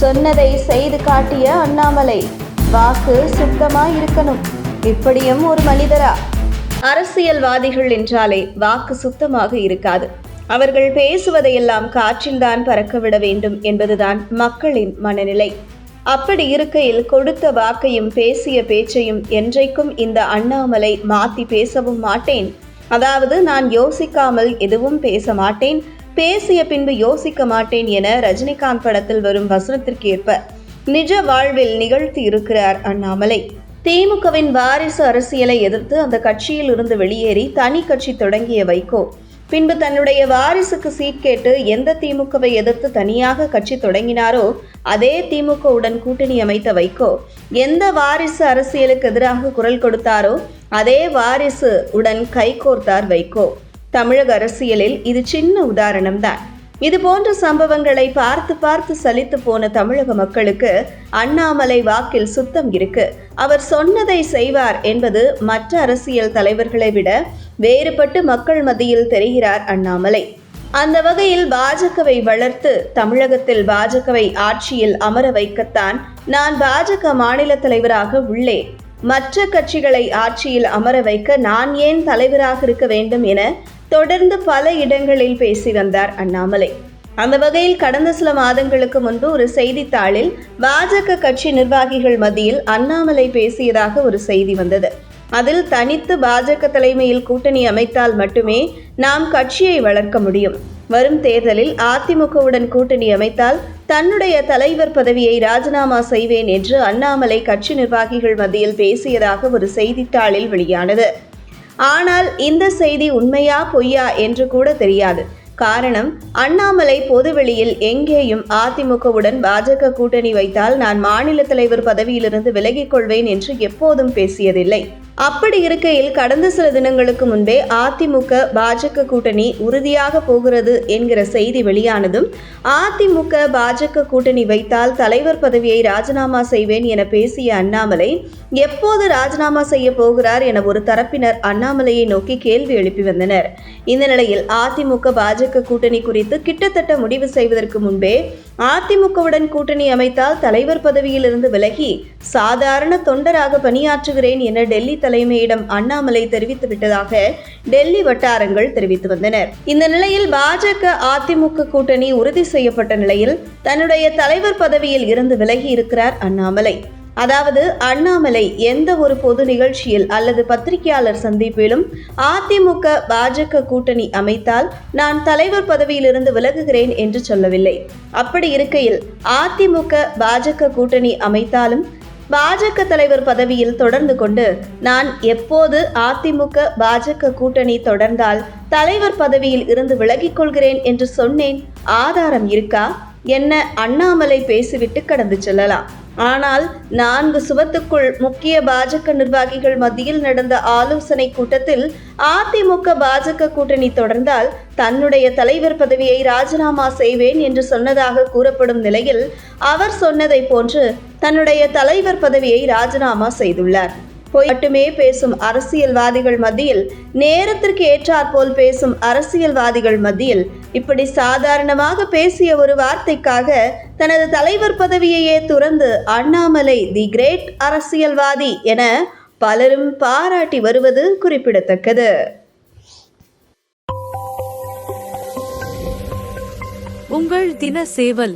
சொன்னதை செய்து காட்டிய அண்ணாமலை வாக்கு சுத்தமா இருக்கணும் இப்படியும் ஒரு மனிதரா? அரசியல்வாதிகள் என்றாலே வாக்கு சுத்தமாக இருக்காது. அவர்கள் பேசுவதையெல்லாம் காற்றில்தான் பறக்கவிட வேண்டும் என்பதுதான் மக்களின் மனநிலை. அப்படி இருக்கையில் கொடுத்த வாக்கையும் பேசிய பேச்சையும் என்றைக்கும் இந்த அண்ணாமலை மாத்தி பேசவும் மாட்டேன். அதாவது நான் யோசிக்காமல் எதுவும் பேச மாட்டேன். பேசிய பின்பு யோசிக்க மாட்டேன் என ரஜினிகாந்த் படத்தில் வரும் வசனத்திற்கு ஏற்ப நிஜ வாழ்வில் நிகழ்த்தி இருக்கிறார் அண்ணாமலை. திமுகவின் வாரிசு அரசியலை எதிர்த்து அந்த கட்சியில் இருந்து வெளியேறி தனி கட்சி தொடங்கிய வைகோ பின்பு தன்னுடைய வாரிசுக்கு சீட் கேட்டு எந்த திமுகவை எதிர்த்து தனியாக கட்சி தொடங்கினாரோ அதே திமுகவுடன் கூட்டணி அமைத்த வைகோ எந்த வாரிசு அரசியலுக்கு எதிராக குரல் கொடுத்தாரோ அதே வாரிசு உடன் கைகோர்த்தார் வைகோ. தமிழக அரசியலில் இது சின்ன உதாரணம்தான். இது போன்ற சம்பவங்களை பார்த்து பார்த்து சலித்து போன தமிழக மக்களுக்கு அண்ணாமலை வாக்கில் சுத்தம் இருக்கு. அவர் சொன்னதை செய்வார் என்பது மற்ற அரசியல் தலைவர்களை விட வேறுபட்டு மக்கள் மத்தியில் தெரிகிறார் அண்ணாமலை. அந்த வகையில் பாஜகவை வளர்த்து தமிழகத்தில் பாஜகவை ஆட்சியில் அமர வைக்கத்தான் நான் பாஜக மாநில தலைவராக உள்ளேன் மற்ற கட்சிகளை ஆட்சியில் அமர வைக்க நான் ஏன் தலைவராக இருக்க வேண்டும் என தொடர்ந்து பல இடங்களில் பேசி வந்தார் அண்ணாமலை. அந்த வகையில் கடந்த சில மாதங்களுக்கு முன்பு ஒரு செய்தித்தாளில் பாஜக கட்சி நிர்வாகிகள் மத்தியில் அண்ணாமலை பேசியதாக ஒரு செய்தி வந்தது. அதில் தனித்து பாஜக தலைமையில் கூட்டணி அமைத்தால் மட்டுமே நாம் கட்சியை வளர்க்க முடியும். வரும் தேர்தலில் அதிமுகவுடன் கூட்டணி அமைத்தால் தன்னுடைய தலைவர் பதவியை ராஜினாமா செய்வேன் என்று அண்ணாமலை கட்சி நிர்வாகிகள் மத்தியில் பேசியதாக ஒரு செய்தித்தாளில் வெளியானது. ஆனால் இந்த செய்தி உண்மையா பொய்யா என்று கூட தெரியாது. காரணம் அண்ணாமலை பொதுவெளியில் எங்கேயும் அதிமுகவுடன் பாஜக கூட்டணி வைத்தால் நான் மாநில தலைவர் பதவியிலிருந்து விலகிக் கொள்வேன் என்று எப்போதும் பேசியதில்லை. அப்படி இருக்கையில் கடந்த சில தினங்களுக்கு முன்பே அதிமுக பாஜக கூட்டணி உறுதியாக போகிறது என்கிற செய்தி வெளியானதும் அதிமுக பாஜக கூட்டணி வைத்தால் தலைவர் பதவியை ராஜினாமா செய்வேன் என பேசிய அண்ணாமலை எப்போது ராஜினாமா செய்ய போகிறார் என ஒரு தரப்பினர் அண்ணாமலையை நோக்கி கேள்வி எழுப்பி வந்தனர். இந்த நிலையில் அதிமுக பாஜக கூட்டணி குறித்து கிட்டத்தட்ட முடிவு செய்வதற்கு முன்பே அதிமுகவுடன் கூட்டணி அமைத்தால் தலைவர் பதவியிலிருந்து விலகி சாதாரண தொண்டராக பணியாற்றுகிறேன் என டெல்லி தலைமையிடம் அண்ணாமலை தெரிவித்து விட்டதாக டெல்லி வட்டாரங்கள் தெரிவித்து வந்தனர். இந்த நிலையில் பாஜக அதிமுக கூட்டணி உறுதி செய்யப்பட்ட நிலையில் தன்னுடைய தலைவர் பதவியில் இருந்து விலகி இருக்கிறார் அண்ணாமலை. அதாவது அண்ணாமலை எந்த ஒரு பொது நிகழ்ச்சியில் அல்லது பத்திரிகையாளர் சந்திப்பிலும் அதிமுக பாஜக கூட்டணி அமைத்தால் நான் தலைவர் பதவியிலிருந்து விலகுகிறேன் என்று சொல்லவில்லை. அப்படி இருக்கையில் அதிமுக பாஜக கூட்டணி அமைத்தாலும் பாஜக தலைவர் பதவியில் தொடர்ந்து கொண்டு நான் எப்போது அதிமுக பாஜக கூட்டணி தொடர்ந்தால் தலைவர் பதவியில் இருந்து விலகிக் கொள்கிறேன் என்று சொன்னேன். ஆதாரம் இருக்கா? என்ன அண்ணாமலை பேசிவிட்டு கடந்து செல்லலாம். ஆனால் நான்கு சுவத்துக்குள் முக்கிய பாஜக நிர்வாகிகள் மத்தியில் நடந்த ஆலோசனை கூட்டத்தில் அதிமுக பாஜக கூட்டணி தொடர்ந்தால் தன்னுடைய தலைவர் பதவியை ராஜினாமா செய்வேன் என்று சொன்னதாக கூறப்படும் நிலையில் அவர் சொன்னதை போன்று தன்னுடைய தலைவர் பதவியை ராஜினாமா செய்துள்ளார். பொய் மட்டுமே பேசும் அரசியல்வாதிகள் மத்தியில் நேரத்திற்கு ஏற்றாற்போல் பேசும் அரசியல்வாதிகள் மத்தியில் இப்படி சாதாரணமாக பேசிய ஒரு வார்த்தைக்காக தனது தலைவர் பதவியையே துறந்து அண்ணாமலை தி கிரேட் அரசியல்வாதி என பலரும் பாராட்டி வருவது குறிப்பிடத்தக்கது. உங்கள் தின சேவல்